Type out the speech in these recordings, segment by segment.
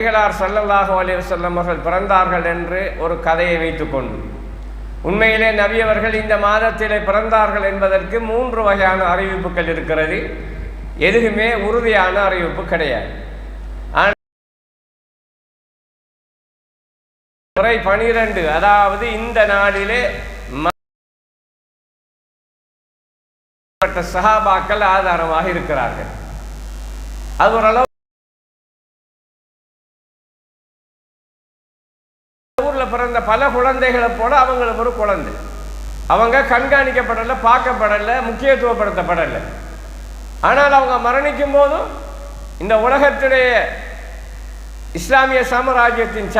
நபிகளார் சல்லல்லாஹு அலைஹி வஸல்லம் அவர்கள் பிறந்தார்கள் என்று ஒரு கதையை வைத்துக்கொண்டு உண்மையிலே நபி அவர்கள் இந்த மாதத்திலே பிறந்தார்கள் என்பதற்கு மூன்று வகையான அறிவிப்புகள் இருக்கிறது. எதுவுமே உறுதியான அறிவிப்பு கிடையாது. முறை பனிரெண்டு அதாவது இந்த நாளிலே சகாபாக்கள் ஆதாரமாக இருக்கிறார்கள். அது ஓரளவு பிறந்த பல குழந்தைகளை போல அவங்களுக்கு ஒரு குழந்தை. அவங்க கண்காணிக்கப்படலை பார்க்கப்படல முக்கியத்துவப்படுத்தப்படலை. ஆனால் அவங்க மரணிக்கும் போதும் இந்த உலகத்துடைய இஸ்லாமிய சாம்ராஜ்யத்தின்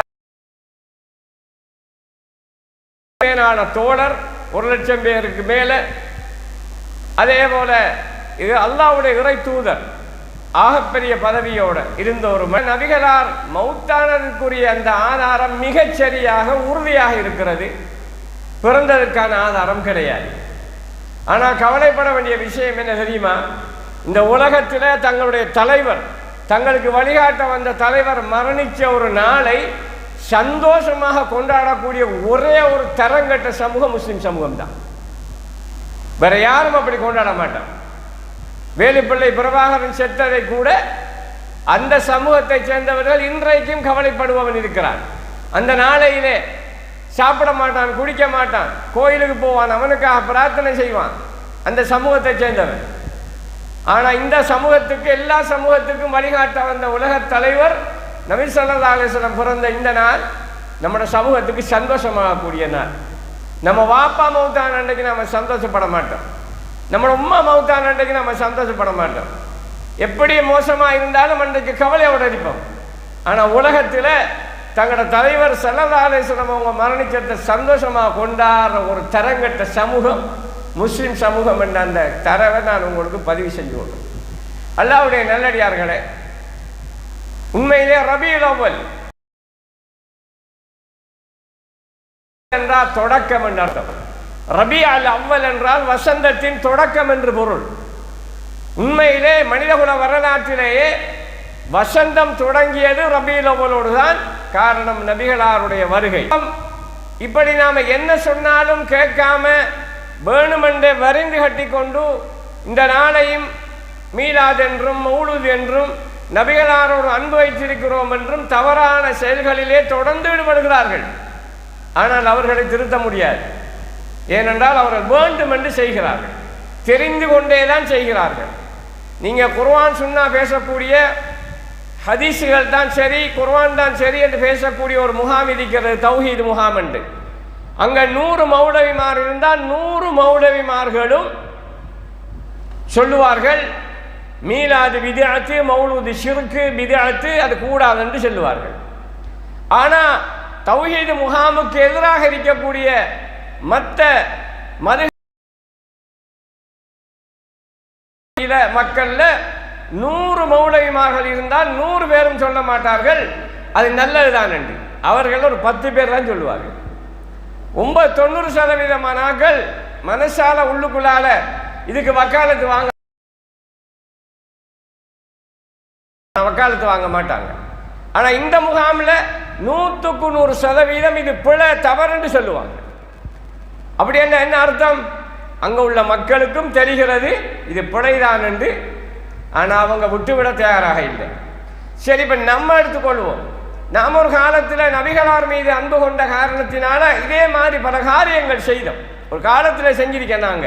மேலான தோழர் ஒரு லட்சம் பேருக்கு மேல. அதே போல இது அல்லாஹ்வுடைய இறை தூதர். ஆகப்பெரிய பதவியோட இருந்த ஒரு ம- நபிகளார் மௌத்தானதுக்குரிய அந்த ஆதாரம் மிகச் சரியாக உறுதியாக இருக்கிறது. பிறந்ததற்கான ஆதாரம் கிடையாது. ஆனால் கவலைப்பட வேண்டிய விஷயம் என்ன தெரியுமா? இந்த உலகத்தில் தங்களுடைய தலைவர் தங்களுக்கு வழிகாட்ட வந்த தலைவர் மரணித்த ஒரு நாளை சந்தோஷமாக கொண்டாடக்கூடிய ஒரே ஒரு தரங்கட்ட சமூகம் முஸ்லீம் சமூகம் தான் வேற யாரும் அப்படி கொண்டாட மாட்டான் வேலுப்பிள்ளை பிரபாகரன் செத்ததை கூட அந்த சமூகத்தை சேர்ந்தவர்கள் இன்றைக்கும் கவலைப்படுபவன் இருக்கிறான். அந்த நாளையிலே சாப்பிட மாட்டான் குடிக்க மாட்டான் கோயிலுக்கு போவான் அவனுக்காக பிரார்த்தனை செய்வான். அந்த சமூகத்தை சேர்ந்தவன். ஆனால் இந்த சமூகத்துக்கு எல்லா சமூகத்துக்கும் வழிகாட்ட வந்த உலகத் தலைவர் நபி ஸல்லல்லாஹு பிறந்த இந்த நாள் நம்மளோட சமூகத்துக்கு சந்தோஷமாகக்கூடிய நாள். நம்ம வாப்பா மௌத்தான் அன்றைக்கு நம்ம சந்தோஷப்பட மாட்டோம். நம்ம உம்மா மவுத்தானன்றைக்கு நம்ம சந்தோஷப்பட மாட்டோம். எப்படி மோசமாக இருந்தாலும் அன்றைக்கு கவலையோட இருப்போம். ஆனால் உலகத்தில் தங்களோட தலைவர் ஸல்லல்லாஹு அவங்க மரணிச்சத்தை சந்தோஷமாக கொண்டாடுற ஒரு தரங்கட்ட சமூகம் முஸ்லீம் சமூகம் என்ற அந்த தரவை நான் உங்களுக்கு பதிவு செஞ்சு கொள்றேன் அல்லாவுடைய நல்லடியார்களே உண்மையிலே ரபியுல் அவ்வல். என்றால் தொடக்கம் என்று அர்த்தம். ரபி அல் அவ்வல் என்றால் வசந்தத்தின் தொடக்கம் என்று பொருள். உண்மையிலே மனிதகுல வரலாற்றிலேயே வசந்தம் தொடங்கியது ரபியில் அவ்வளோடு தான் காரணம் நபிகளாருடைய வருகை. இப்படி நாம் என்ன சொன்னாலும் கேட்காம வேணுமென்றே வரிந்து கட்டிக்கொண்டு இந்த நாளையும் மீலாத் என்றும் மௌலுத் என்றும் நபிகளாரோடு அன்பு வைத்திருக்கிறோம் என்றும் தவறான செயல்களிலே தொடர்ந்து ஈடுபடுகிறார்கள். ஆனால் அவர்களை திருத்த முடியாது. ஏனென்றால் அவர்கள் வேண்டும் என்று செய்கிறார்கள். தெரிந்து கொண்டே தான் செய்கிறார்கள். நீங்கள் குர்வான் சுன்னா பேசக்கூடிய ஹதீஸுகள் தான் சரி குர்வான் தான் சரி என்று பேசக்கூடிய ஒரு முகாம் இருக்கிறது தௌஹீது முகாம் என்று. அங்கே நூறு மௌடவிமார் இருந்தால் நூறு மௌலவிமார்களும் சொல்லுவார்கள் மீலாது விதிஅத்து மௌலூது விதி அழுத்து அது கூடாது என்று சொல்லுவார்கள். ஆனால் தௌஹீது முகாமுக்கு எதிராக இருக்கக்கூடிய மற்ற மது மக்கள்ல நூறு மௌலவிமார்கள் இருந்தால் நூறு பேரும் சொல்ல மாட்டார்கள். அது நல்லதுதான் என்று அவர்கள் ஒரு பத்து பேர் தான் சொல்லுவார்கள். ரொம்ப தொண்ணூறு சதவீதமான ஆட்கள் மனசால உள்ளுக்குள்ளால இதுக்கு வக்காலத்து வாங்க வக்காலத்து வாங்க மாட்டாங்க. ஆனா இந்த முகாமில் நூற்றுக்கு நூறு சதவீதம் இது பிழை தவறுன்னு சொல்லுவாங்க. அப்படி என்ன என்ன அர்த்தம்? அங்க உள்ள மக்களுக்கும் தெரிகிறது இது பிழைதான் என்று. ஆனா அவங்க விட்டுவிட தயாராக இல்லை. சரி இப்ப நம்ம எடுத்துக்கொள்வோம். நாம் ஒரு காலத்துல நபிகளார் மீது அன்பு கொண்ட காரணத்தினால இதே மாதிரி பல காரியங்கள் செய்தோம். ஒரு காலத்துல செஞ்சிருக்க நாங்க.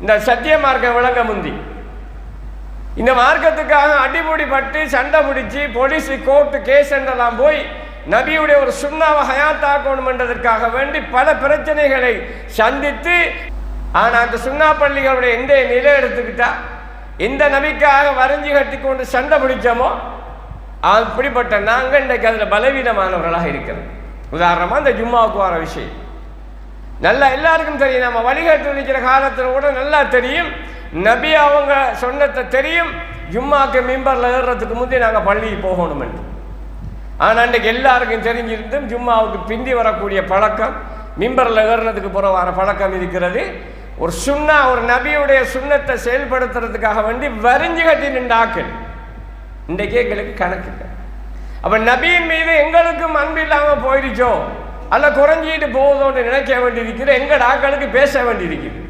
இந்த சத்திய மார்க்க விளங்க முந்தி. இந்த மார்க்கத்துக்காக அடிபொடி பட்டு சண்டை பிடிச்சி போலீஸ் கோர்ட்டு கேஸ் என்றெல்லாம் போய் நபியுடைய ஒரு சுண்ணாவை ஹயாத்தாக்கணும் என்றதற்காக வேண்டி பல பிரச்சனைகளை சந்தித்து ஆனால் அந்த சுண்ணா பள்ளிகளுடைய எந்த நிலை எடுத்துக்கிட்டா எந்த நபிக்காக வரைஞ்சி கட்டி கொண்டு சண்டை பிடிச்சோமோ அப்படிப்பட்ட நாங்கள் இன்றைக்கு அதில் பலவீனமானவர்களாக இருக்கிறோம். உதாரணமாக இந்த ஜும்மாவுக்கு வர விஷயம். நல்லா எல்லாருக்கும் தெரியும் நம்ம வழிகாட்டு நிற்கிற காலத்தில் கூட நல்லா தெரியும். நபி அவங்க சொன்னதை தெரியும். ஜும்மாக்கு மிம்பரில் ஏறுறதுக்கு முந்தைய நாங்கள் பள்ளிக்கு போகணும் என்று ஆனால் அன்றைக்கு எல்லாருக்கும் தெரிஞ்சிருந்தும் ஜும்மாவுக்கு பிந்தி வரக்கூடிய பழக்கம் மிம்பரில் ஏறுறதுக்கு போகிற வர பழக்கம் இருக்கிறது. ஒரு சுண்ணா ஒரு நபியுடைய சுண்ணத்தை செயல்படுத்துறதுக்காக வேண்டி வரிஞ்சு கட்டி நின்றாக்கள் இன்றைக்கே எங்களுக்கு கணக்கு அப்போ நபியின் மீது எங்களுக்கும் அன்பு இல்லாமல் போயிடுச்சோ அல்ல குறைஞ்சிட்டு போகுதோன்னு நினைக்க வேண்டியிருக்கிற எங்கள் ஆக்களுக்கு பேச வேண்டியிருக்குது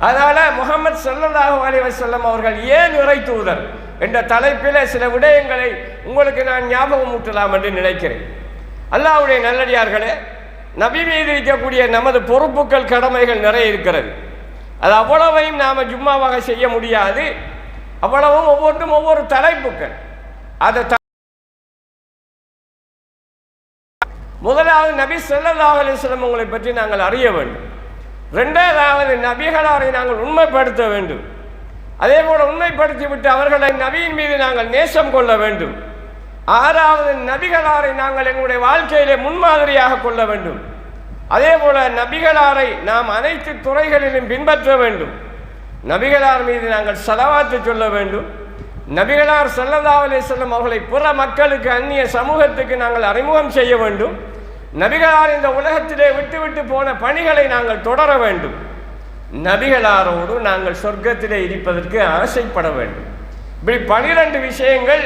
அதனால் முகமது சல்லாஹூ அலி வசல்லம் அவர்கள் ஏன் உரை தூதர்? என்ற தலைப்பில் சில விடயங்களை உங்களுக்கு நான் ஞாபகம் ஊட்டலாம் என்று நினைக்கிறேன். அல்லாவுடைய நல்லடியார்களே நபி மீது இருக்கக்கூடிய நமது பொறுப்புகள் கடமைகள் நிறைய இருக்கிறது. அது அவ்வளவையும் நாம் ஜும்மாவாக செய்ய முடியாது. அவ்வளவும் ஒவ்வொன்றும் ஒவ்வொரு தலைப்புகள். அதை முதலாவது நபி ஸல்லல்லாஹு அலைஹி உங்களை பற்றி நாங்கள் அறிய வேண்டும். ரெண்டாவது நபிகளாரை நாங்கள் உண்மைப்படுத்த வேண்டும். அதே போல உண்மைப்படுத்திவிட்டு அவர்களை நபியின் மீது நாங்கள் நேசம் கொள்ள வேண்டும். ஆறாவது நபிகளாரை நாங்கள் எங்களுடைய வாழ்க்கையிலே முன்மாதிரியாக கொள்ள வேண்டும். அதே போல நபிகளாரை நாம் அனைத்து துறைகளிலும் பின்பற்ற வேண்டும். நபிகளார் மீது நாங்கள் செலவாத்து சொல்ல வேண்டும். நபிகளார் செல்லதாவலே செல்லும் வஸல்லம் அவர்களை புற மக்களுக்கு அந்நிய சமூகத்துக்கு நாங்கள் அறிமுகம் செய்ய வேண்டும். நபிகளார் இந்த உலகத்திலே விட்டு விட்டு போன பணிகளை நாங்கள் தொடர வேண்டும். நபிகளாரோடு நாங்கள் சொர்க்கத்திலே இருப்பதற்கு ஆசைப்பட வேண்டும். இப்படி பனிரெண்டு விஷயங்கள்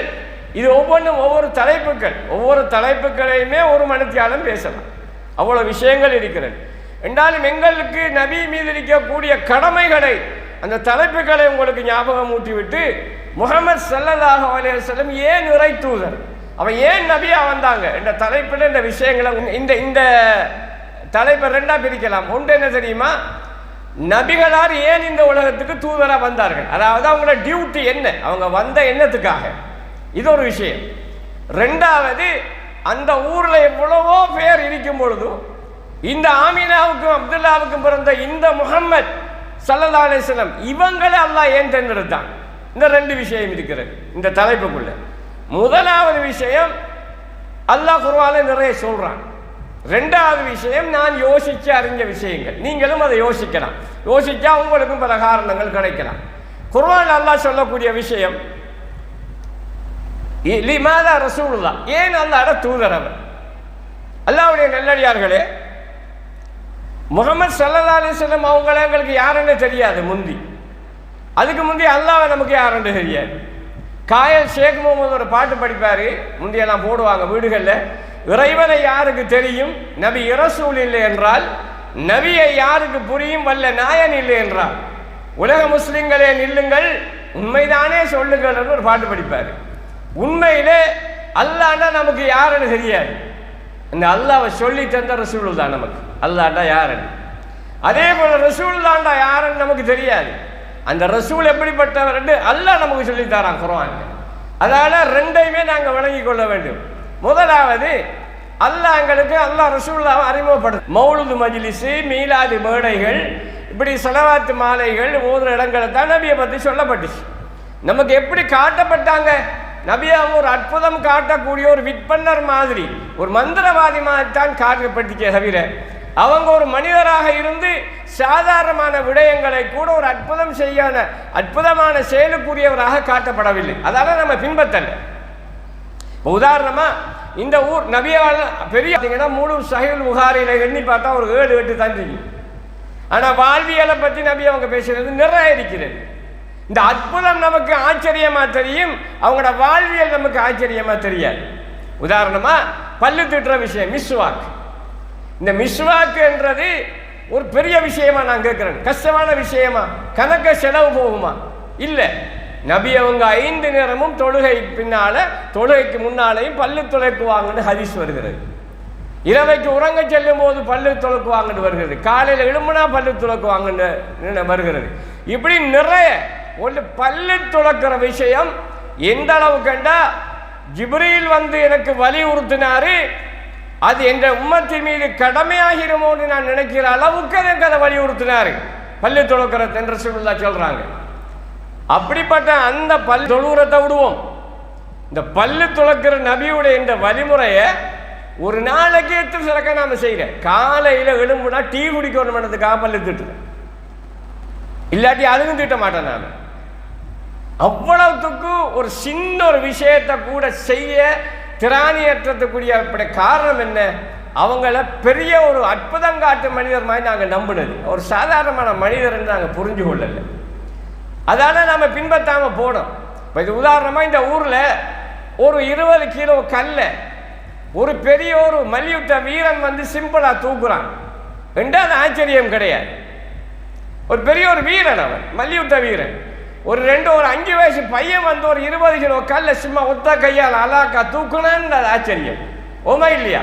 இது ஒவ்வொன்றும் ஒவ்வொரு தலைப்புகள் ஒவ்வொரு தலைப்புகளையுமே ஒரு மனத்தியாலும் பேசலாம். அவ்வளோ விஷயங்கள் இருக்கிறது. என்றாலும் எங்களுக்கு நபி மீது இருக்கக்கூடிய கடமைகளை அந்த தலைப்புகளை உங்களுக்கு ஞாபகம் ஊட்டிவிட்டு முகமது ஸல்லல்லாஹு அலைஹி ஏன் உரை தூதர்? அவன் ஏன் நபியா வந்தாங்க? என்ற தலைப்பில் இந்த விஷயங்களை இந்த இந்த தலைப்பை ரெண்டாக பிரிக்கலாம். ஒன்று என்ன தெரியுமா? நபிகளார் ஏன் இந்த உலகத்துக்கு தூதராக வந்தார்கள்? அதாவது அவங்களோட டியூட்டி என்ன? அவங்க வந்த எண்ணத்துக்காக இது ஒரு விஷயம். ரெண்டாவது அந்த ஊரில் எவ்வளவோ பேர் இருக்கும் பொழுதும் இந்த ஆமீனாவுக்கும் அப்துல்லாவுக்கும் பிறந்த இந்த முகம்மது சல்லல்லா அலிஸ்லம் இவங்களை அல்லாஹ் ஏன் தேர்ந்தெடுத்தான்? இந்த ரெண்டு விஷயம் இருக்கிறது. இந்த தலைப்புக்குள்ள. முதலாவது விஷயம் அல்லாஹ் குருவால நிறைய சொல்றான். ரெண்டாவது விஷயம் நான் யோசிச்சு அறிஞ்ச விஷயங்கள். நீங்களும் அதை யோசிக்கலாம். யோசிச்சா உங்களுக்கும் பல காரணங்கள் கிடைக்கலாம். குர்வான் அல்லாஹ் சொல்லக்கூடிய விஷயம் இ- லிமாதா ரசூலுல்லா ஏன் அல்லாட தூதர் அவர்? அல்லாஹ்வுடைய நெல்லடியார்களே முகமது சல்லல்லா அலிஸ்லம் அவங்கள எங்களுக்கு யாருன்னு தெரியாது முந்தி. அதுக்கு முந்தி அல்லாஹ் நமக்கு யாருன்னு தெரியாது. காயல் ஷேக் முகமது ஒரு பாட்டு படிப்பாரு. முந்தியெல்லாம் போடுவாங்க வீடுகளில். இறைவனை யாருக்கு தெரியும்? நபி இரசூல் இல்லை என்றால் நபியை யாருக்கு புரியும்? வல்ல நாயன் இல்லை என்றால். உலக முஸ்லிம்களே நில்லுங்கள் உண்மைதானே சொல்லுங்கள் என்று ஒரு பாட்டு படிப்பார். உண்மையிலே அல்லாண்டா நமக்கு யாருன்னு தெரியாது. இந்த அல்லாவை சொல்லி தந்த ரசூல் தான் நமக்கு. அல்லாண்டா யாருன்னு. அதே போல ரசூல் தாண்டா யாருன்னு நமக்கு தெரியாது. அந்த ரசூல் எப்படிப்பட்டவர் என்று அல்லாஹ் நமக்கு சொல்லித்தாரான் தரான் குர்ஆன் அதனால ரெண்டையுமே நாங்கள் விளங்கி கொள்ள வேண்டும். முதலாவது அல்லாங்களுக்கு அல்லாஹ் ரசூல்லாவை அறிமுகப்படுது. மௌலுது மஜ்லிஸு மீலாது மேடைகள் இப்படி செலவாத்து மாலைகள் ஊதுற இடங்களை தான் நபியை பற்றி சொல்லப்பட்டுச்சு. நமக்கு எப்படி காட்டப்பட்டாங்க? நபியா ஒரு அற்புதம் காட்டக்கூடிய ஒரு விற்பன்னர் மாதிரி ஒரு மந்திரவாதி மாதிரி தான் காட்டப்பட்டுச்சே தவிர அவங்க ஒரு மனிதராக இருந்து சாதாரணமான விடயங்களை கூட ஒரு அற்புதம் செய்யான அற்புதமான செயலுக்குரியவராக காட்டப்படவில்லை. அதால நம்ம பின்பற்றலை. இப்போ உதாரணமா இந்த ஊர் நபியால் பெரிய பார்த்தீங்கன்னா மூணு சஹில் புகாரில எண்ணி பார்த்தா ஒரு ஏழு எட்டு தான் தெரியும் ஆனா வாழ்வியலை பத்தி நபி அவங்க பேசுறது நிறைய இருக்கிறது. இந்த அற்புதம் நமக்கு ஆச்சரியமா தெரியும் அவங்களோட வாழ்வியல் நமக்கு ஆச்சரியமா தெரியாது. உதாரணமா பல்லு திட்டுற விஷயம் மிஸ்வாக். இந்த மிஸ்வாக்குன்றது ஒரு பெரிய விஷயமா நான் கேட்கிறேன். கஷ்டமான விஷயமா? கணக்க செலவு போகுமா? இல்லை. நபி அவங்க ஐந்து நேரமும் தொழுகை பின்னால தொழுகைக்கு முன்னாலேயும் பல்லு துளைக்குவாங்கன்னு ஹரிஸ் வருகிறது. இரவைக்கு உறங்க செல்லும் போது பல்லு துளக்குவாங்கன்னு வருகிறது. காலையில் எழும்புனா பல்லு துளக்குவாங்கன்னு வருகிறது. இப்படி நிறைய ஒன்று பல்லு துளக்கிற விஷயம் எந்த அளவு கண்டா ஜிப்ரியில் வந்து எனக்கு வலியுறுத்தினாரு அது என்ற உம்மத்தின் மீது கடமையாகிருமோன்னு நான் நினைக்கிற அளவுக்கு எனக்கு அதை வலியுறுத்தினாரு. பல்லு துளக்கிற என்று சொல்லுதா சொல்றாங்க. அப்படிப்பட்ட அந்த பல் தொழுகிறத்தை விடுவோம். இந்த பல்லு துளக்கிற நபியுடைய இந்த வழிமுறையை ஒரு நாளைக்கு எடுத்து சிறக்க நாம செய்கிறேன் காலையில் எழும்புனா டீ குடிக்கணும்ன்றதுக்காக பல்லு திட்டுறேன். இல்லாட்டி அதுவும் திட்ட மாட்டேன் நான் அவ்வளவுக்கு ஒரு சின்ன ஒரு விஷயத்தை கூட செய்ய திராணியற்றத்துக்குரிய அப்படி காரணம் என்ன? அவங்கள பெரிய ஒரு அற்புதம் காட்டு மனிதர் மாதிரி நாங்கள் நம்பினது. ஒரு சாதாரணமான மனிதர்னு நாங்கள் புரிஞ்சு கொள்ளலை அதால நாம பின்பற்றாம போனோம். இப்போ இது உதாரணமாக இந்த ஊரில் ஒரு இருபது கிலோ கல்ல ஒரு பெரிய ஒரு மல்யுத்த வீரன் வந்து சிம்பிளாக தூக்குறான். ரெண்டாவது ஆச்சரியம் கிடையாது. ஒரு பெரிய ஒரு வீரன் அவன் மல்யுத்த வீரன். ஒரு ரெண்டு ஒரு அஞ்சு வயசு பையன் வந்து ஒரு இருபது கிலோ கல்ல சும்மா ஒத்த கையால் அலாக்கா தூக்குனான்னு அது ஆச்சரியம். ஓமா இல்லையா?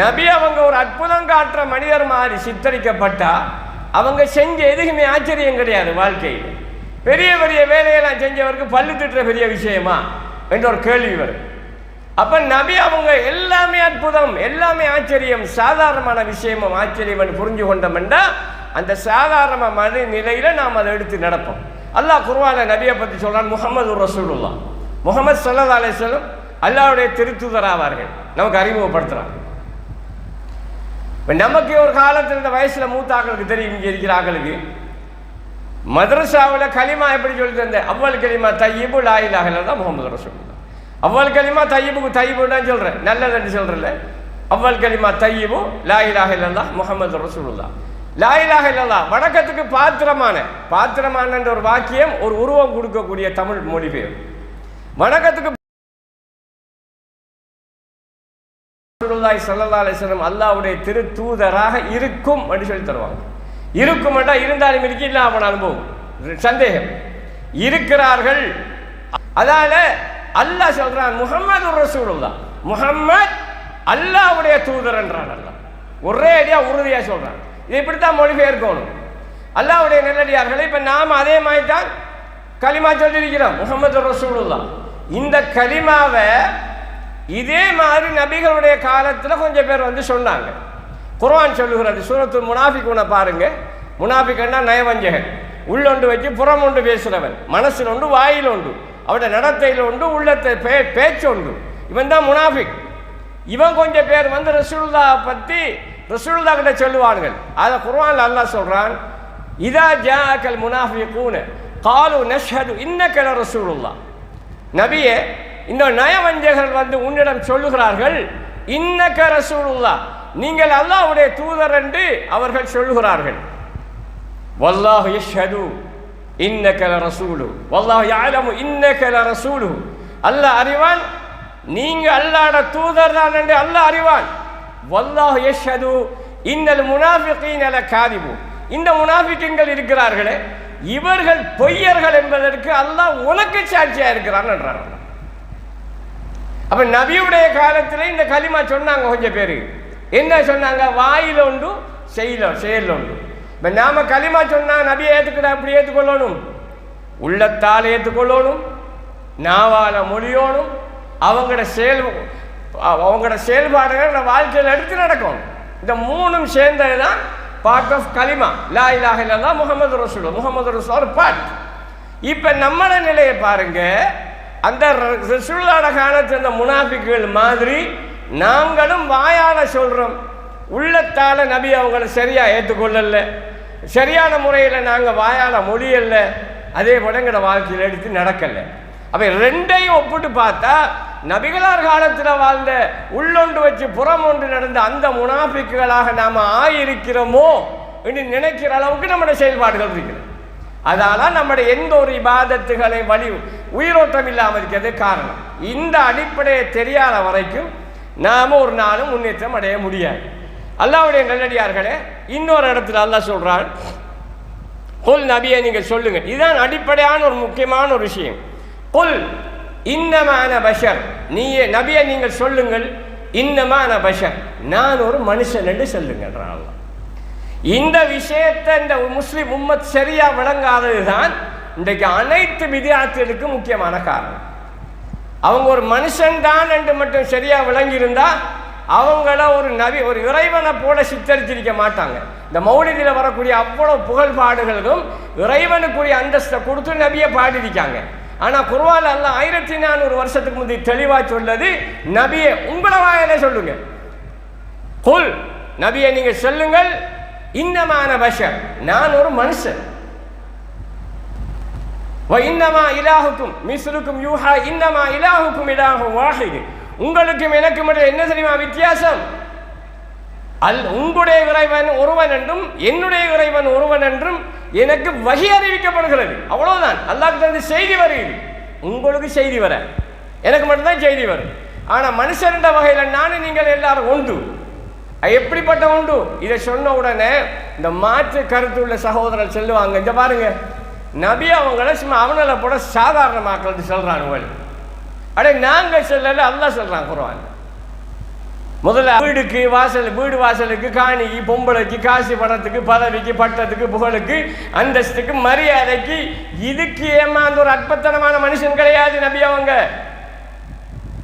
நபி அவங்க ஒரு அற்புதம் காட்டுற மனிதர் மாதிரி சித்தரிக்கப்பட்டா அவங்க செஞ்ச எதுக்குமே ஆச்சரியம் கிடையாது வாழ்க்கையில். பெரிய பெரிய வேலையெல்லாம் செஞ்சவருக்கு பல்லு திட்டுற பெரிய விஷயமா? என்ற ஒரு கேள்வி வரும். அப்ப நபி அவங்க எல்லாமே அற்புதம் எல்லாமே ஆச்சரியம் சாதாரணமான விஷயமும் ஆச்சரியம் என்று புரிஞ்சு கொண்டோம்னா அந்த சாதாரண மன நிலையில நாம் அதை எடுத்து நடப்போம். அல்லாஹ் குர்ஆன நபியை பற்றி சொல்றான் முகமது ரசூலுல்லா முகமது சல்லா அலிஸ்லம் திருத்துதர் திருத்துதராவார்கள் நமக்கு அறிமுகப்படுத்துறான். இப்போ நமக்கு ஒரு காலத்தில் இந்த வயசுல மூத்த ஆக்களுக்கு தெரியும் இங்கே இருக்கிற ஆக்களுக்கு. மதரசாவில் கலிமா எப்படி சொல்லி தந்தேன்? அவ்வளவு கலிமா தையீபு லாயிலாகல தான் முகமது ரசூலுல்லா அவ்வளவு கலிமா தையீபுக்கு தையீபு தான் சொல்றேன். நல்லதுன்னு சொல்றேன்ல. அவ்வளவு கலிமா தையீபு லாயிலாக தான் முகமது ரசூலுல்லா லாயிலாக இல்லல்லா வணக்கத்துக்கு பாத்திரமான பாத்திரமான ஒரு வாக்கியம் ஒரு உருவம் கொடுக்கக்கூடிய தமிழ் மொழிபெயர் வணக்கத்துக்கு ரசூலுல்லாஹி ஸல்லல்லாஹு அல்லாவுடைய திருத்தூதராக இருக்கும் அப்படின்னு சொல்லி தருவாங்க. இருக்கும் என்றால் இருந்தாலும் இருக்கு இல்லாம அனுபவம். சந்தேகம். இருக்கிறார்கள். அதால அல்லாஹ் சொல்றான் முகமது ரசூலுல்லாஹ். முகம்மது அல்லாஹ்வுடைய தூதர் என்றான் அல்லா ஒரே அடியா உறுதியா சொல்றான். இது இப்படித்தான் மொழிபெயர்க்கணும். அல்லாஹ்வுடைய நெல்லடியார்களை இப்ப நாம் அதே மாதிரி தான் கலிமா சொல்லியிருக்கிறோம் முகமது ரசூலுல்லாஹ். இந்த கலிமாவை இதே மாதிரி நபிகளுடைய காலத்தில் கொஞ்சம் பேர் வந்து சொன்னாங்க. குரான் சொல்லுகிறது சூரத்து முனாஃபிக்குனை பாருங்க. முனாஃபிக்கன்னா நயவஞ்சகன். உள்ளொண்டு வச்சு புறம் ஒன்று பேசுகிறவன் மனசில் உண்டு வாயில் உண்டு அவருடைய நடத்தையில் உண்டு உள்ளத்தை பே பேச்சு உண்டு இவன் தான் முனாஃபிக். இவன் கொஞ்சம் பேர் வந்து ரசூலுல்லா பற்றி ரசூலுல்லா கிட்ட சொல்லுவார்கள். அதை குர்வான் அல்லா சொல்கிறான் இதா ஜாஅக்கல் முனாஃபிகூன. காலு நஷ்ஹது இன்னக ரசூலுல்லா. நபியே இந்த நயவஞ்சகர்கள் வந்து உன்னிடம் சொல்லுகிறார்கள் இன்னக்க ரசூலுல்லா. நீங்கள் அல்லாஹ்வுடைய தூதர் என்று அவர்கள் சொல்லுகிறார்கள். வல்லாஹு யஷ்ஹது இன்னகல ரசூலு வல்லாஹு யஅலமு இன்னகல ரசூலு அல்லாஹ் அறிவான் நீங்க அல்லாஹ்ட தூதர் தான் என்று அல்லாஹ் அறிவான். வல்லாஹு யஷ்ஹது இன்னல் முனாஃபிகீன காதிபு இந்த முனாஃபிக்கின்கள் இருக்கிறார்களே இவர்கள் பொய்யர்கள் என்பதற்கு அல்லாஹ் உனக்கு சாட்சியா இருக்கிறான் என்றார் அப்ப நபியுடைய காலத்துல இந்த களிமா சொன்னாங்க கொஞ்சம் பேருக்கு என்ன சொன்னாங்க? வாயில் உண்டு செய்யல செயல் உண்டு இப்போ நாம களிமா சொன்னால் நபியை ஏற்றுக்கிட அப்படி ஏற்றுக்கொள்ளணும் உள்ளத்தால் ஏற்றுக்கொள்ளணும் நாவால மொழியோணும் அவங்களோட செயல் அவங்களோட செயல்பாடுகள் நம்ம வாழ்க்கையில் எடுத்து நடக்கும் இந்த மூணும் சேர்ந்தது தான் பார்ட் ஆஃப் கலிமா லா இலாக இல்லா முகமது ரசூல் முகமது ரசூல் ஒரு பார்ட் இப்போ நம்மள நிலையை பாருங்க. அந்த ரசூலாட காலத்து அந்த முனாஃபிக்குகள் மாதிரி நாங்களும் வாயால் சொல்கிறோம் உள்ளத்தால் நபி அவங்கள சரியாக ஏற்றுக்கொள்ளல சரியான முறையில் நாங்கள் வாயால் மொழியல்ல அதே போல எங்களோட வாழ்க்கையில் எடுத்து நடக்கலை. அப்போ ரெண்டையும் ஒப்பிட்டு பார்த்தா நபிகளார் காலத்தில் வாழ்ந்த உள்ளொன்று வச்சு புறம் ஒன்று நடந்த அந்த முனாஃபிக்குகளாக நாம் ஆயிருக்கிறோமோ என்று நினைக்கிற அளவுக்கு நம்முடைய செயல்பாடுகள் இருக்கிறது அதனால் நம்முடைய எந்த ஒரு இபாதத்துகளை வழி உயிரோட்டம் இல்லாமல் இருக்கிறது காரணம். இந்த அடிப்படையை தெரியாத வரைக்கும் நாம் ஒரு நாளும் முன்னேற்றம் அடைய முடியாது. அல்லாவுடைய நல்லடியார்களே இன்னொரு இடத்துல அல்லாஹ் சொல்கிறான் கொல் நபியை நீங்கள் சொல்லுங்கள் இதுதான் அடிப்படையான ஒரு முக்கியமான ஒரு விஷயம். கொல் இன்னமான பஷர். நீயே நபியை நீங்கள் சொல்லுங்கள் இன்னமான பஷர். நான் ஒரு மனுஷன் என்று சொல்லுங்கன்றான் அல்லாஹ். இந்த விஷயத்தை இந்த முஸ்லிம் உம்மத் சரியாக விளங்காதது தான் இன்றைக்கு அனைத்து விதியார்த்திகளுக்கும் முக்கியமான காரணம். அவங்க ஒரு மனுஷன் தான் என்று மட்டும் சரியாக விளங்கியிருந்தா அவங்கள ஒரு நபி ஒரு இறைவனை போல சித்தரிச்சிருக்க மாட்டாங்க. இந்த மௌலிதில் வரக்கூடிய அவ்வளவு புகழ்பாடுகளுக்கும் இறைவனுக்குரிய அந்தஸ்தை கொடுத்து நபியை பாடிருக்காங்க ஆனால் குர்வால் அல்ல ஆயிரத்தி நானூறு வருஷத்துக்கு முந்தைய தெளிவாக சொல்லது நபியை உங்களை வாயில சொல்லுங்க. குல் நபியை நீங்கள் சொல்லுங்கள் இன்னமான பஷர் நான் ஒரு மனுஷன். இன்னமா இலாஹுக்கும் மிஸ்ருக்கும் யூஹா இன்னமா இலாஹுக்கும் இலாஹு வாஹிது. உங்களுக்கும் எனக்கும் என்ன தெரியுமா வித்தியாசம்? அல் உங்களுடைய இறைவன் ஒருவன் என்றும் என்னுடைய இறைவன் ஒருவன் என்றும் எனக்கு வகி அறிவிக்கப்படுகிறது. அவ்வளவுதான். அல்லாஹ் தந்து செய்தி வருகிறது. உங்களுக்கு செய்தி வர. எனக்கு மட்டும்தான் செய்தி வரும். ஆனால் மனுஷன்ற வகையில் நானும் நீங்கள் எல்லாரும் உண்டு. அது எப்படிப்பட்ட உண்டு? இதை சொன்ன உடனே இந்த மாற்று கருத்து உள்ள சகோதரர் சொல்லுவாங்க இந்த பாருங்க. நபி அவங்கள சும்மா அவங்கள போட சாதாரண மக்கள் சொல்றாங்க அடே நாங்கள் சொல்லல அல்லாஹ் சொல்றான் குருவான் முதல்ல வீடுக்கு வாசல் வீடு வாசலுக்கு காணிக்கு பொம்பளைக்கு காசு பணத்துக்கு பதவிக்கு பட்டத்துக்கு புகழுக்கு அந்தஸ்துக்கு மரியாதைக்கு இதுக்கு ஏமாந்த ஒரு அற்பத்தனமான மனுஷன் கிடையாது நபி அவங்க.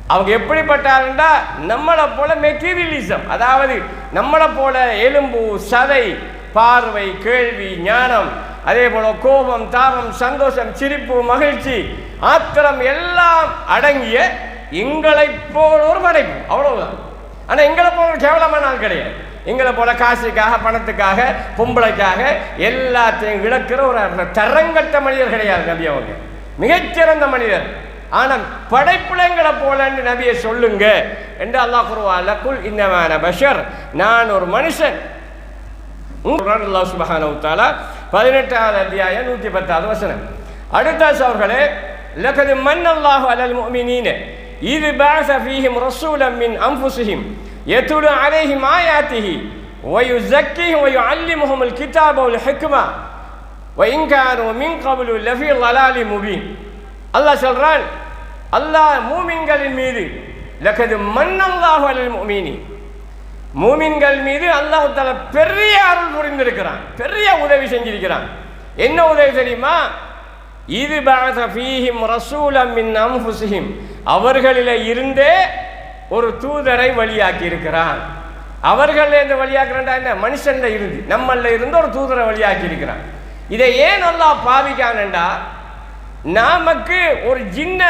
அவங்க எப்படிப்பட்டாருண்டா நம்மளை போல மெட்டீரியலிசம் அதாவது நம்மளை போல எலும்பு சதை பார்வை கேள்வி ஞானம் அதே போல கோபம் தாபம் சந்தோஷம் சிரிப்பு மகிழ்ச்சி ஆத்திரம் எல்லாம் அடங்கிய எங்களை போல ஒரு படைப்பு அவ்வளவுதான். ஆனா எங்களை போல கேவலமா கேவலமான ஆள் கிடையாது. எங்களை போல காசுக்காக பணத்துக்காக பொம்பளைக்காக எல்லாத்தையும் விளக்குற ஒரு தரங்கட்ட மனிதர் கிடையாது நபி அவங்க. மிகச்சிறந்த மனிதர். ஆனால் படைப்புலங்களை போலன்னு நபியை சொல்லுங்க. என்று அல்லாஹ் குருவால குல் இன்னமான பஷர். நான் ஒரு மனுஷன். அல்லாஹ் சுபஹானஹு தஆலா பதினெட்டாவது அத்தியாயம் நூற்றி பத்தாவது வசனம் அடுத்த அவர்களே லகது மன் அல்லாஹு அலல் முஃமினீன இது பாஸ ஃபீஹிம் ரசூலம் மின் அன்ஃபுஸிஹிம் யதுலு அலைஹிம் ஆயாத்திஹி ويزكيهم ويعلمهم الكتاب والحكمة وإن كانوا من قبل لفي ضلال مبين அல்லாஹ் சொல்றான் அல்லாஹ் மூமின்களின் மீது லக்கது மன்னல்லாஹு அலல் முஃமினி மூமின்கள் மீது அல்லாஹ் பெரிய அருள் புரிந்திருக்கிறான். பெரிய உதவி செஞ்சிருக்கிறான். என்ன உதவி தெரியுமா? இது பாத ஃபீஹிம் ரசூலம் மின் அன்ஃபுஸிஹிம் அவர்களில் இருந்தே ஒரு தூதரை வழியாக்கி இருக்கிறான் அவர்கள் இந்த வழியாக்குறா என்ன? மனுஷன்ல இருந்து நம்மள இருந்து ஒரு தூதரை வழியாக்கி இருக்கிறான் இதை ஏன் நல்லா பாவிக்கானண்டா நமக்கு ஒரு சின்ன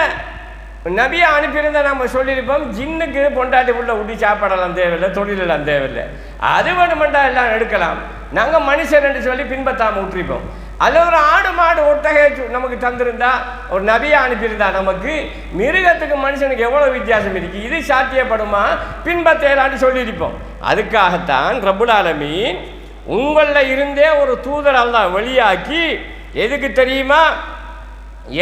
நபியை அனுப்பியிருந்தா நம்ம சொல்லியிருப்போம் ஜின்னுக்கு பொண்டாட்டி உள்ள ஊட்டி சாப்பாடெல்லாம் தேவையில்லை தொழிலெல்லாம் தேவையில்லை. அது வேணுமெண்டா எல்லாம் எடுக்கலாம். நாங்கள் மனுஷன் சொல்லி பின்பற்றாமல் விட்டுருப்போம் அது ஒரு ஆடு மாடு ஒட்டகை நமக்கு தந்திருந்தா ஒரு நபியை அனுப்பியிருந்தா நமக்கு மிருகத்துக்கு மனுஷனுக்கு எவ்வளோ வித்தியாசம் இருக்கு? இது சாத்தியப்படுமா? பின்பற்றலான்னு சொல்லியிருப்போம். அதுக்காகத்தான் ரபுல் உங்களில் இருந்தே ஒரு தூதர் அல்லாஹ் வெளியாக்கி எதுக்கு தெரியுமா?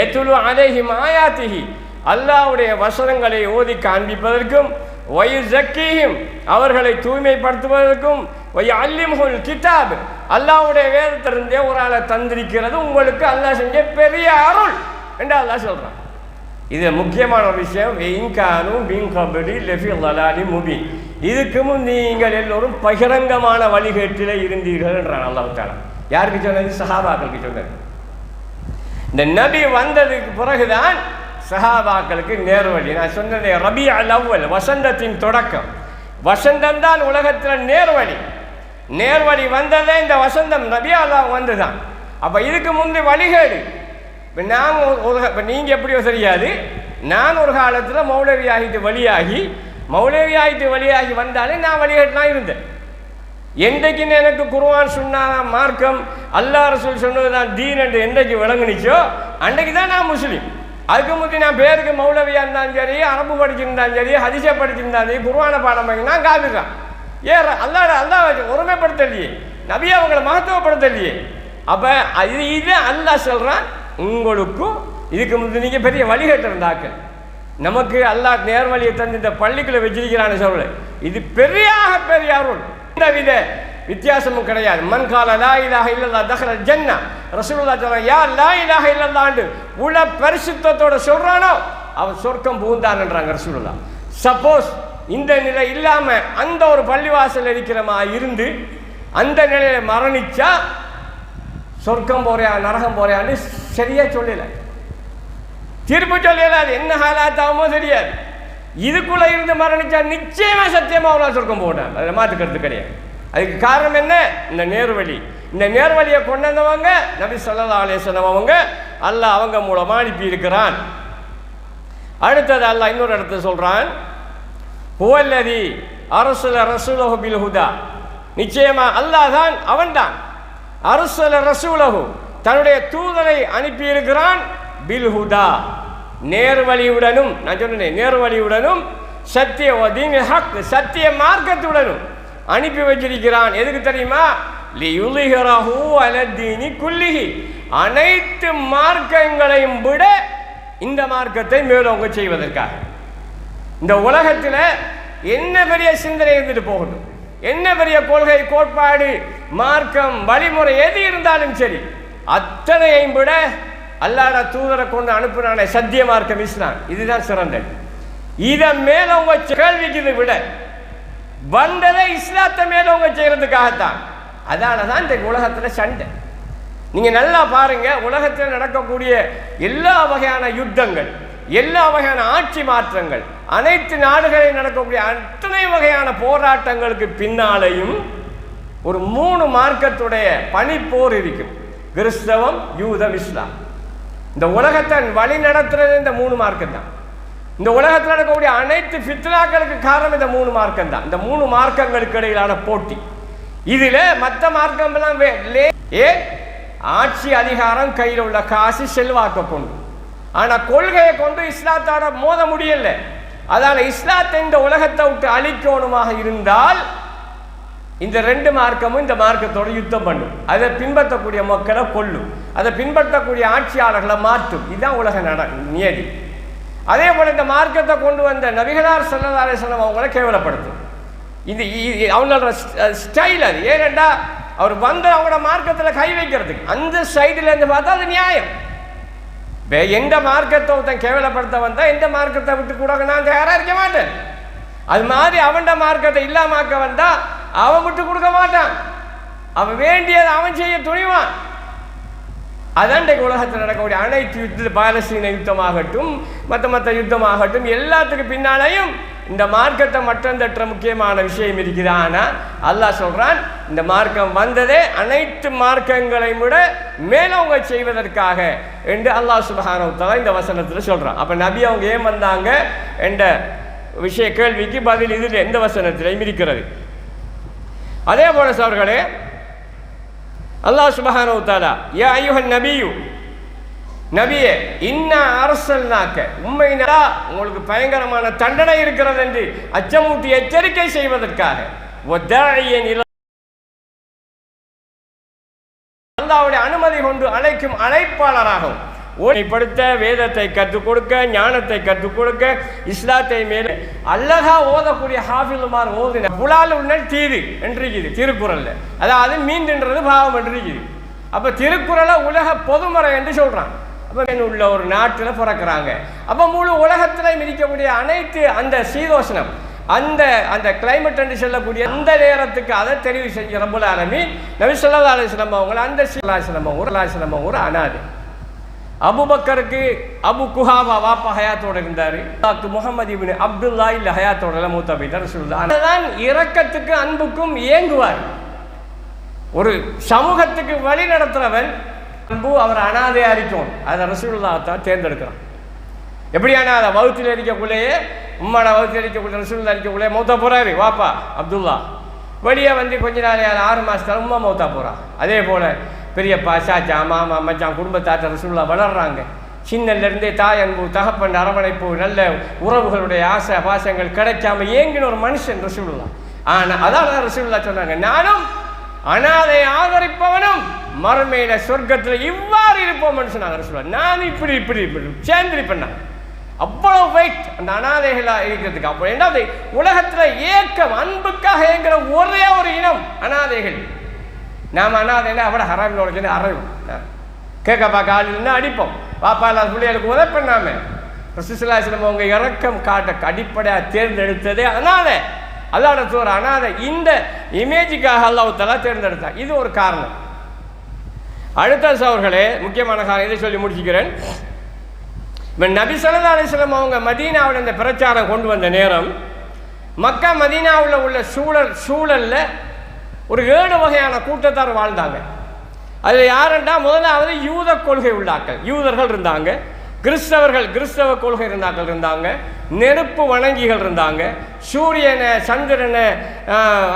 எத்துலு அலைஹிம் மாயாத்திகி அல்லாவுடைய வசனங்களை ஓதி காண்பிப்பதற்கும் வயு ஜக்கீஹிம் அவர்களை தூய்மைப்படுத்துவதற்கும் வயு அல்லிமுகுல் கிதாப். அல்லாஹ்வுடைய வேதத்திலிருந்தே ஒரு ஆளை தந்திருக்கிறது. உங்களுக்கு அல்லாஹ் செஞ்ச பெரிய அருள் என்று அல்லாஹ் சொல்றான். இது முக்கியமான விஷயம். இன்கானும் பின் கபடி லெஃபி லலாலி முபி இதுக்கு முன் நீங்கள் எல்லோரும் பகிரங்கமான வழிகேட்டில் இருந்தீர்கள் என்றான் அல்லாஹ் யாருக்கு சொன்னது? சஹாபாக்களுக்கு சொன்னது. இந்த நபி வந்ததுக்கு பிறகுதான் சஹாபாக்களுக்கு நேர்வழி. நான் சொன்னதே ரபி அல் அவ்வல் வசந்தத்தின் தொடக்கம். வசந்தம் தான் உலகத்தில் நேர்வழி. நேர்வழி வந்ததே இந்த வசந்தம் நபி அல்லாஹ் வந்துதான். அப்போ இதுக்கு முந்தி வழிகேடு. இப்போ நாங்கள் ஒரு இப்போ நீங்கள் எப்படியோ தெரியாது. நான் ஒரு காலத்தில் மௌலவி ஆகிட்டு வழியாகி மௌலவி ஆகிட்டு வழியாகி வந்தாலே நான் வழிகேட்டுலாம் இருந்தேன். என்றைக்குன்னு எனக்கு குருவான் சொன்னானா மார்க்கம் அல்லாஹ் ரசூல் சொன்னதுதான் தீன் என்று என்றைக்கு விளங்குனிச்சோ அன்றைக்கு தான் நான் முஸ்லீம். அதுக்கு முந்தி நான் பேருக்கு மௌலவியா இருந்தாலும் சரி அரபு படிச்சிருந்தாலும் சரி ஹதிசை படிச்சிருந்தாலும் சரி குருவான பாடம் பண்ணி நான் ஏற ஏன் அல்லாஹ் அல்லாஹ் ஒருமைப்படுத்தலையே. நபி அவங்களை மகத்துவப்படுத்தலையே. அப்போ அது இது அல்லாஹ் சொல்கிறான் உங்களுக்கும் இதுக்கு முந்தி நீங்கள் பெரிய வழிகட்டிருந்தாக்க நமக்கு அல்லாஹ் நேர்வழியை தந்து இந்த பள்ளிக்குள்ள வச்சிருக்கிறான்னு சொல்லு இது பெரியாக பெரிய அருள் இந்த வித வித்தியாசமும் கிடையாது. மண் கால லா இலாக இல்லல்லா தஹர ஜன்னா. ரசூலுல்லா சொல்றாங்க யா லா இலாக இல்லல்லாண்டு உள பரிசுத்தத்தோட சொல்றானோ அவன் சொர்க்கம் புகுந்தான்ன்றாங்க ரசூலுல்லா சப்போஸ் இந்த நிலை இல்லாம அந்த ஒரு பள்ளிவாசல் இருக்கிறமா இருந்து அந்த நிலையில மரணிச்சா சொர்க்கம் போறியா நரகம் போறியான்னு சரியா சொல்லலை. தீர்ப்பு சொல்லல அது என்ன ஹாலாத்தாகுமோ தெரியாது. இதுக்குள்ள இருந்து மரணிச்சா நிச்சயமா சத்தியமா அவ்வளோ சொர்க்கம் போட்டான் அதை மாற்றுக்கிறது கிடையாது. அதுக்கு காரணம் என்ன? இந்த நேர்வழி. இந்த நேர்வழியை கொண்டு வந்தவங்க நபி சொல்லா அலேசனம் அவங்க அல்லாஹ் அவங்க மூலமாக அனுப்பி இருக்கிறான் அடுத்தது அல்லாஹ் இன்னொரு இடத்த சொல்கிறான் ஹுவல்லதி அரசுல ரசூலஹு பில்ஹுதா நிச்சயமா அல்லாஹ் தான் அவன்தான். அரசுல ரசூலஹு தன்னுடைய தூதரை அனுப்பி இருக்கிறான் பில்ஹுதா நேர்வழியுடனும் நான் சொன்னேன் நேர்வழியுடனும் சத்திய ஹக் சத்திய மார்க்கத்துடனும். அனுப்பி வச்சிருக்கிறான். எதுக்கு தெரியுமா? லியுலிஹரஹு அலத்தீனி குல்லிஹி. அனைத்து மார்க்கங்களையும் விட இந்த மார்க்கத்தை மேலோங்க செய்வதற்காக. இந்த உலகத்தில் என்ன பெரிய சிந்தனை இருந்துட்டு போகட்டும் என்ன பெரிய கொள்கை கோட்பாடு மார்க்கம் வழிமுறை எது இருந்தாலும் சரி அத்தனையும் விட அல்லாட தூதரை கொண்டு அனுப்புனானே சத்திய மார்க்கம் இஸ்லாம். இதுதான் சிறந்தது. இதை மேலோங்க கேள்விக்கு விட வந்ததை இஸ்லாத்தை மேலவங்க செய்யறதுக்காகத்தான். அதனால தான் இந்த உலகத்தில் சண்டை. நீங்கள் நல்லா பாருங்கள் உலகத்தில் நடக்கக்கூடிய எல்லா வகையான யுத்தங்கள் எல்லா வகையான ஆட்சி மாற்றங்கள் அனைத்து நாடுகளில் நடக்கக்கூடிய அத்தனை வகையான போராட்டங்களுக்கு பின்னாலேயும் ஒரு மூணு மார்க்கத்துடைய பனிப்போர் இருக்கும். கிறிஸ்தவம் யூதம் இஸ்லாம். இந்த உலகத்தை வழி நடத்துறது இந்த மூணு மார்க்கம் தான் இந்த உலகத்தில் நடக்கக்கூடிய அனைத்து ஃபித்னாக்களுக்கு காரணம் இந்த மூணு மார்க்கம் தான் இந்த மூணு மார்க்கங்களுக்கு இடையிலான போட்டி. இதில் மற்ற மார்க்கம்லாம் வே- லே- ஏன் ஆட்சி அதிகாரம் கையில் உள்ள காசு செல்வாக்க கொண்டு. ஆனால் கொள்கையை கொண்டு இஸ்லாத்தோட மோத முடியல. அதால் இஸ்லாத்தை இந்த உலகத்தை விட்டு அழிக்கணுமாக இருந்தால் இந்த ரெண்டு மார்க்கமும் இந்த மார்க்கத்தோட யுத்தம் பண்ணும். அதை பின்பற்றக்கூடிய மக்களை கொல்லும். அதை பின்பற்றக்கூடிய ஆட்சியாளர்களை மாற்றும். இதுதான் உலக நட நியதி. அதே போல இந்த மார்க்கத்தை கொண்டு வந்த நபிகளார் சல்லல்லாஹு அலைஹி அவங்கள கேவலப்படுத்தும். இது அவங்களோட ஸ்டைல் அது. ஏனெண்டா அவர் வந்து அவங்களோட மார்க்கத்தில் கை வைக்கிறதுக்கு. அந்த சைடில் இருந்து பார்த்தா அது நியாயம். எந்த மார்க்கத்தை ஒருத்தன் கேவலப்படுத்த வந்தால் எந்த மார்க்கத்தை விட்டு கூட நான் தயாராக இருக்க மாட்டேன். அது மாதிரி அவன்ட மார்க்கத்தை இல்லாமாக்க வந்தால் அவன் விட்டு கொடுக்க மாட்டான். அவன் வேண்டியதை அவன் செய்ய துணிவான். அதான் உலகத்தில் நடக்கக்கூடிய அனைத்து யுத்த பாலஸ்தீன யுத்தமாகட்டும் மற்ற மற்ற யுத்தமாகட்டும் எல்லாத்துக்கு பின்னாலேயும் இந்த மார்க்கத்தை மற்றந்தற்ற முக்கியமான விஷயம் இருக்குது. ஆனால் அல்லாஹ் சொல்கிறான் இந்த மார்க்கம் வந்ததே அனைத்து மார்க்கங்களையும் விட மேலவங்க செய்வதற்காக என்று அல்லாஹ் சுபஹானவத்தாலா இந்த வசனத்தில் சொல்கிறான் அப்போ நபி அவங்க ஏன் வந்தாங்க என்ற விஷய கேள்விக்கு பதில் இதில் எந்த வசனத்திலையும் இருக்கிறது. அதே போல சவர்களே அல்லாஹ் சுபஹானஹு தஆலா யா அய்யுஹன் நபியு நபியே இன்ன அரசல்னாக்க உண்மையினா உங்களுக்கு பயங்கரமான தண்டனை இருக்கிறது என்று அச்சமூட்டி எச்சரிக்கை செய்வதற்காக அல்லாவுடைய அனுமதி கொண்டு அழைக்கும் அழைப்பாளராகும் ஓனைப்படுத்த வேதத்தை கற்றுக் கொடுக்க ஞானத்தை கற்றுக் கொடுக்க இஸ்லாத்தை மேலே அழகா ஓதக்கூடிய ஹாஃபிலுமார் ஓதின புலால் உன்னல் தீது என்றிருக்குது திருக்குறள் அதாவது மீன்ன்றது பாவம் என்றிருக்குது. அப்போ திருக்குறளை உலக பொதுமறை என்று சொல்றான் அப்ப உள்ள ஒரு நாட்டில் பிறக்கிறாங்க. அப்போ முழு உலகத்தில் மிதிக்கக்கூடிய அனைத்து அந்த சீதோஷணம் அந்த அந்த கிளைமேட் என்று சொல்லக்கூடிய அந்த நேரத்துக்கு அதை தெரிவு செஞ்ச ரபுல் ஆலமி நபி சொல்லா அலிஸ்லாம் அவங்கள அந்த சீலாசிரமம் ஒரு அலாசிலம் ஒரு அனாதை. அபுபக்கருக்கு அபு குஹாபா வாப்பா ஹயாத்தோட இருந்தாரு டாக்டர் முகமது இபின் அப்துல்லா இல்ல ஹயாத்தோட மூத்த போயிட்டார் சொல்லுதா அதுதான் இரக்கத்துக்கு அன்புக்கும் ஏங்குவார் ஒரு சமூகத்துக்கு வழி நடத்துறவன் அன்பு அவர் அனாதை இருக்கும் அதை ரசூல்லா தான் தேர்ந்தெடுக்கிறான் எப்படி அதை வகுத்தில் இருக்கக்குள்ளேயே உம்மான வகுத்தில் இருக்கக்குள்ள ரசூல்லா இருக்கக்குள்ளே மூத்த போறாரு வாப்பா அப்துல்லா வெளியே வந்து கொஞ்ச நாள் ஆறு மாசத்தால உம்மா மூத்தா போகிறான் அதே போல பெரியப்பா சாச்சா மாமா மச்சான் குடும்பத்தாற்ற ரசூலுல்லா வளர்கிறாங்க சின்னலேருந்தே தாய் அன்பு தகப்பன் அரவணைப்பு நல்ல உறவுகளுடைய ஆசை பாசங்கள் கிடைக்காம ஏங்கின ஒரு மனுஷன் ரசூல்லா ஆனால் அதான் ரசூல்லா சொன்னாங்க நானும் அனாதை ஆதரிப்பவனும் மறுமையில சொர்க்கத்தில் இவ்வாறு இருப்போம்னு சொன்னாங்க ரசூல்லா நான் இப்படி இப்படி இப்படி சேந்திரி பண்ணா அவ்வளோ வெயிட் அந்த அனாதைகளாக இருக்கிறதுக்கு அப்போ என்ன உலகத்தில் ஏக்கம் அன்புக்காக ஏங்குற ஒரே ஒரு இனம் அனாதைகள். நாம் அனாதைன்னா அவட ஹராமில் உழைக்கணும் அறையும் கேட்கப்பா காலில்னா அடிப்போம். பாப்பா இல்லாத பிள்ளைகளுக்கு உதப்பண்ணாம ரசூசலாசிலம் அவங்க இறக்கம் காட்ட அடிப்படையாக தேர்ந்தெடுத்ததே அனாதை. அல்லாட தூர அனாதை. இந்த இமேஜுக்காக அல்லாவுத்தெல்லாம் தேர்ந்தெடுத்தான் இது ஒரு காரணம். அடுத்த சவர்களே முக்கியமான காரணம் இதை சொல்லி முடிச்சுக்கிறேன். இப்போ நபி ஸல்லல்லாஹு அலைஹி அவங்க மதீனாவில் இந்த பிரச்சாரம் கொண்டு வந்த நேரம் மக்கா மதீனாவில் உள்ள சூழல் சூழலில் ஒரு ஏழு வகையான கூட்டத்தார் வாழ்ந்தாங்க. அதில் யாருண்டா? முதலாவது யூத கொள்கை உள்ளாக்கள். யூதர்கள் இருந்தாங்க. கிறிஸ்தவர்கள் கிறிஸ்தவ கொள்கை இருந்தாக்கள் இருந்தாங்க. நெருப்பு வணங்கிகள் இருந்தாங்க. சூரியனை சந்திரனை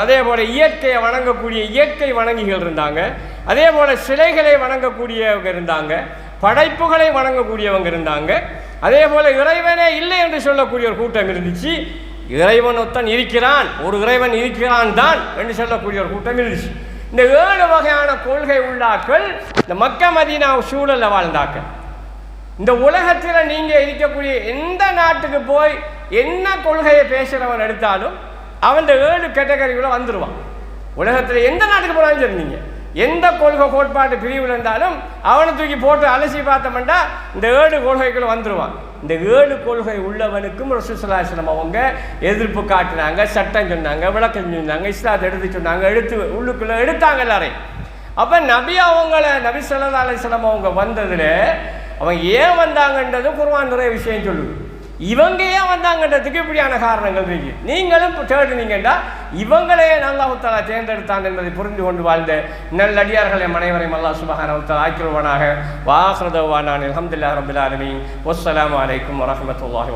அதே போல் இயற்கையை வணங்கக்கூடிய இயற்கை வணங்கிகள் இருந்தாங்க. அதே போல் சிலைகளை வணங்கக்கூடியவங்க இருந்தாங்க. படைப்புகளை வணங்கக்கூடியவங்க இருந்தாங்க. அதே போல் இறைவனே இல்லை என்று சொல்லக்கூடிய ஒரு கூட்டம் இருந்துச்சு. இறைவன் ஒருத்தன் இருக்கிறான். ஒரு இறைவன் இருக்கிறான் தான் என்று சொல்லக்கூடிய ஒரு கூட்டம் இருந்துச்சு. இந்த ஏழு வகையான கொள்கை உள்ளாக்கள் இந்த மக்க மதினா சூழலில் வாழ்ந்தாக்கள் இந்த உலகத்தில் நீங்கள் இருக்கக்கூடிய எந்த நாட்டுக்கு போய் என்ன கொள்கையை பேசுகிறவன் எடுத்தாலும் அவன் இந்த ஏழு கேட்டகரிக்குள்ள வந்துடுவான் உலகத்தில் எந்த நாட்டுக்கு போனாலும் சரி நீங்கள் எந்த கொள்கை கோட்பாட்டு பிரிவில் இருந்தாலும் அவனை தூக்கி போட்டு அலசி பார்த்தோம்னா இந்த ஏழு கொள்கைக்குள்ளே வந்துடுவான் இந்த ஏழு கொள்கை உள்ளவனுக்கும் ரசூசலாசனம் அவங்க எதிர்ப்பு காட்டினாங்க சட்டம் சொன்னாங்க விளக்கம் சொன்னாங்க இஸ்லாத்தை எடுத்து சொன்னாங்க எடுத்து உள்ளுக்குள்ள எடுத்தாங்க எல்லாரையும். அப்போ நபி அவங்கள நபி சொல்லா அலிஸ்லாம் அவங்க வந்ததில் அவங்க ஏன் வந்தாங்கன்றது குர்ஆன் நிறைய விஷயம் சொல்லுது. இவங்க ஏன் வந்தாங்கன்றதுக்கு இப்படியான காரணங்கள் இருக்கு. நீங்களும் இப்போ தேடுனீங்கன்னா இவங்களே அல்லாஹுத்தாலா தேர்ந்தெடுத்தான் என்பதை புரிந்து கொண்டு வாழ்ந்த நல்லடியார்களை அனைவரையும் அல்லாஹ் சுபஹானஹுத்தாலா ஆக்கிரவானாக வாசதவானான் அல்ஹம்துலில்லாஹி ரப்பில் ஆலமீன். வலைக்கம் அலைக்கும் வரஹ்மத்துல்லாஹி